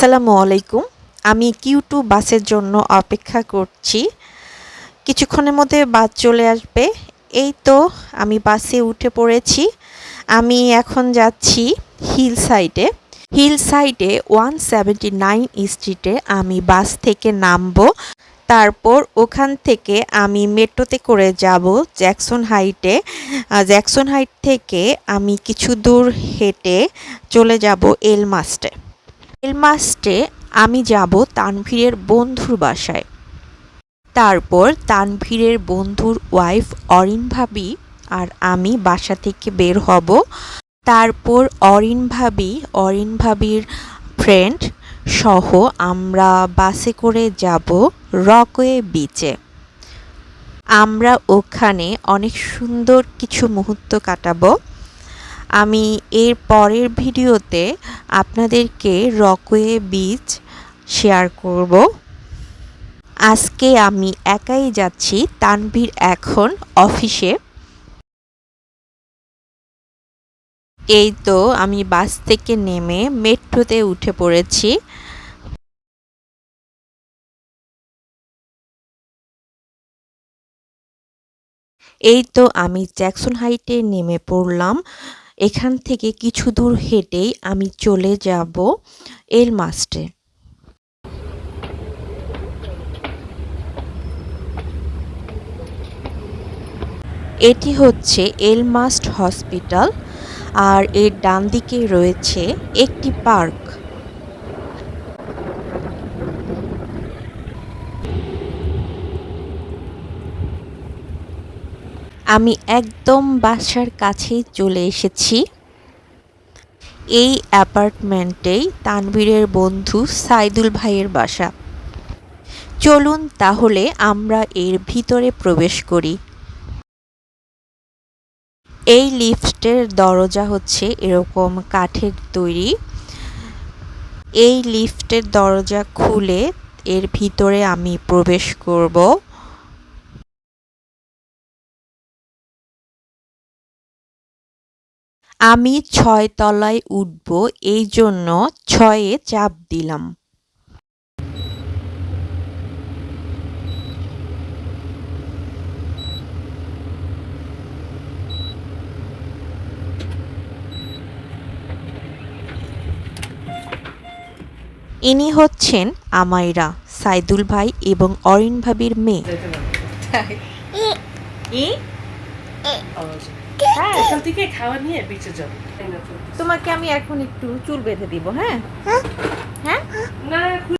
আসসালামু আলাইকুম। আমি কিউ টু বাসের জন্য অপেক্ষা করছি। কিছুক্ষণের মধ্যে বাস চলে আসবে। এই তো আমি বাসে উঠে পড়েছি। আমি এখন যাচ্ছি হিল সাইডে হিল সাইডে ওয়ান সেভেন্টি নাইন স্ট্রিটে আমি বাস থেকে নামবো। তারপর ওখান থেকে আমি মেট্রোতে করে যাব জ্যাকসন হাইটে। জ্যাকসন হাইট থেকে আমি কিছু দূর হেঁটে চলে যাব এলমাস্টে। এলমাস্টে আমি যাব তানভীরের বন্ধুর বাসায়। তারপর তানভীরের বন্ধুর ওয়াইফ অরিন ভাবি আর আমি বাসা থেকে বের হব। তারপর অরিন ভাবি, অরিন ভাবির ফ্রেন্ড সহ আমরা বাসে করে যাব রকওয়ে বিচে আমরা ওখানে অনেক সুন্দর কিছু মুহূর্ত কাটাবো। আমি এর পরের ভিডিওতে আপনাদেরকে রকওয়ে বিচ শেয়ার করব। আজকে আমি একাই যাচ্ছি, তানভীর এখন অফিসে এই তো আমি বাস থেকে নেমে মেট্রোতে উঠে পড়েছি। এই তো আমি জ্যাকসন হাইটে নেমে পড়লাম। এখান থেকে কিছু দূর হেঁটেই আমি চলে যাব এল মাস্টে এটি হচ্ছে এলমাস্ট হসপিটাল আর এর ডান দিকে রয়েছে একটি পার্ক। আমি একদম বাসার কাছেই চলে এসেছি। এই অ্যাপার্টমেন্টেই তানভীরের বন্ধু সাইদুল ভাইয়ের বাসা। চলুন তাহলে আমরা এর ভিতরে প্রবেশ করি। এই লিফটের দরজা হচ্ছে এরকম কাঠের তৈরি। এই লিফটের দরজা খুলে এর ভিতরে আমি প্রবেশ করব। আমি ছয় তলায় উঠব এই জন্য ছয়ে চাপ দিলাম। ইনি হচ্ছেন আমাইরা সাইদুল ভাই এবং অরিন ভাবির মেয়ে। হ্যাঁ খাওয়া নিয়ে হ্যাঁ। তোমাকে আমি এখন একটু চুল বেঁধে দিব হ্যাঁ? হ্যাঁ? হ্যাঁ?